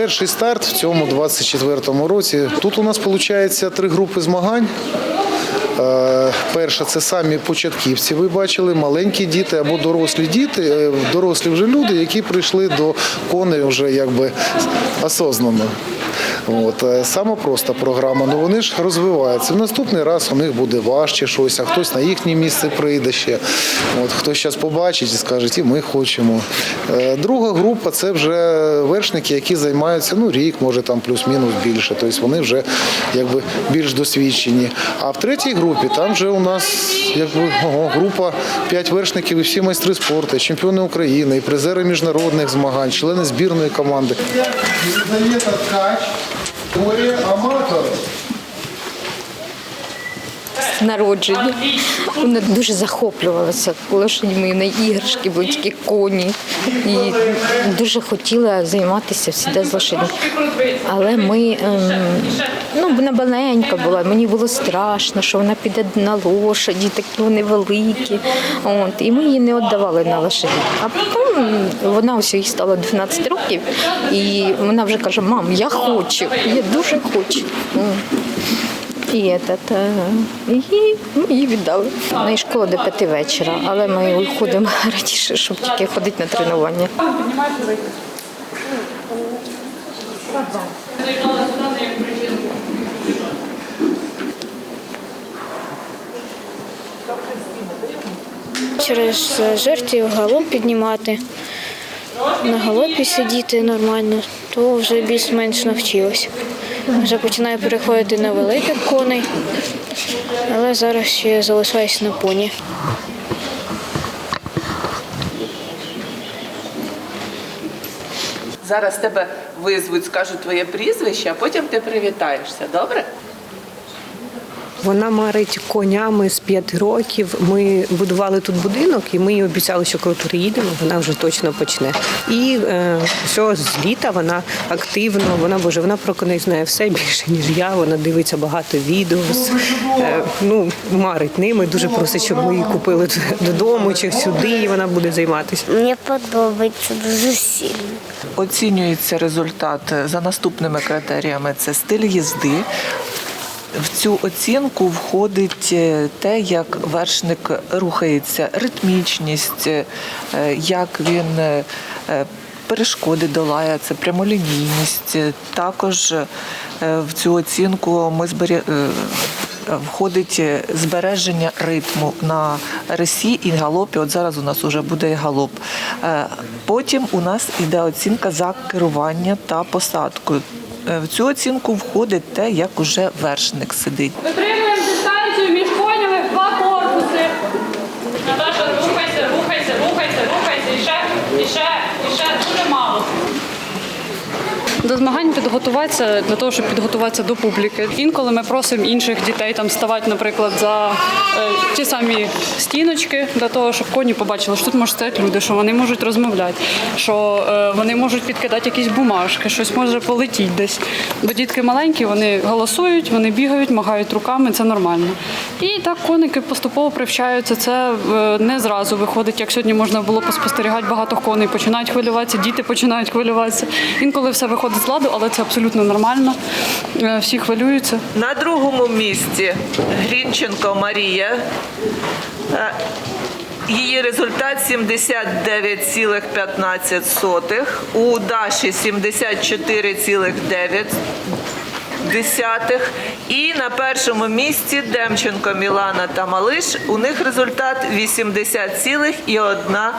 перший старт в цьому 24-му році. Тут у нас виходить три групи змагань. Е, Перша це самі початківці. Ви бачили, маленькі діти або дорослі діти, е, дорослі вже люди, які прийшли до коней вже якби осознано. От е, саме проста програма. Ну вони ж розвиваються. В наступний раз у них буде важче щось, а хтось на їхнє місце прийде ще. От хтось зараз побачить і скаже, і ми хочемо. Е, Друга група це вже вершники, які займаються ну рік, може там плюс-мінус більше. Тобто вони вже якби більш досвідчені. А в третій групі там вже у нас якби ого, група п'ять вершників і всі майстри спорту, чемпіони України, і призери міжнародних змагань, члени збірної команди. Ткач, Боря Аматор. народження. Вона дуже захоплювалася лошадьми, на іграшки, були такі коні. І дуже хотіла займатися всі з лошадьми. Але ми, ем, ну, вона маленька була, мені було страшно, що вона піде на лошаді, такі вони великі. От, і ми її не віддавали на лошаді. А потім вона ось їй стало 12 років, і вона вже каже, мам, я хочу, я дуже хочу. І, этот, е, і ми її віддали. У неї школа до п'яти вечора, але ми виходимо раніше, щоб тільки ходити на тренування. Через жертвів галоп піднімати, на галопі сидіти нормально, то вже більш-менш навчилась. Вже починаю переходити на великих коней, але зараз ще залишаюсь на поні. Зараз тебе визвуть, скажуть твоє прізвище, а потім ти привітаєшся. Добре? Вона марить конями з 5 років. Ми будували тут будинок, і ми їй обіцяли, що коли приїдемо, вона вже точно почне. І е, що з літа вона активно, вона боже, вона про коней знає все більше ніж я. Вона дивиться багато відео. Е, ну марить ними. Дуже просить, щоб ми її купили додому чи сюди. і Вона буде займатися. Мені подобається дуже сильно. Оцінюється результат за наступними критеріями: це стиль їзди. В цю оцінку входить е, те, як вершник рухається, ритмічність, е, як він е, перешкоди долає, це прямолінійність. Також в цю оцінку ми збері... Входить збереження ритму на ресі і галопі. От зараз у нас вже буде галоп. Потім у нас іде оцінка за керування та посадкою. Е, В цю оцінку входить те, як уже вершник сидить. Витримуємо дистанцію між конями два корпуси. Наташа, рухайся, рухайся, рухайся, рухайся. І ще, і ще, і ще дуже мало. До змагань підготуватися для того, щоб підготуватися до публіки. Інколи ми просимо інших дітей там ставати, наприклад, за е, ті самі стіночки для того, щоб коні побачили, що тут можуть стояти люди, що вони можуть розмовляти, що е, вони можуть підкидати якісь бумажки, щось може полетіти десь. Бо дітки маленькі, вони голосують, вони бігають, махають руками, це нормально. І так коники поступово привчаються. Це е, не зразу виходить, як сьогодні можна було поспостерігати багато коней, починають хвилюватися, діти починають хвилюватися. Інколи все виходить з ладу, але це абсолютно нормально. Е, Всі хвилюються. На другому місці Грінченко Марія. Е, Її результат 79,15. У Даші 74,9. Десятих. І на першому місці Демченко Мілана та Малиш. У них результат 80,1.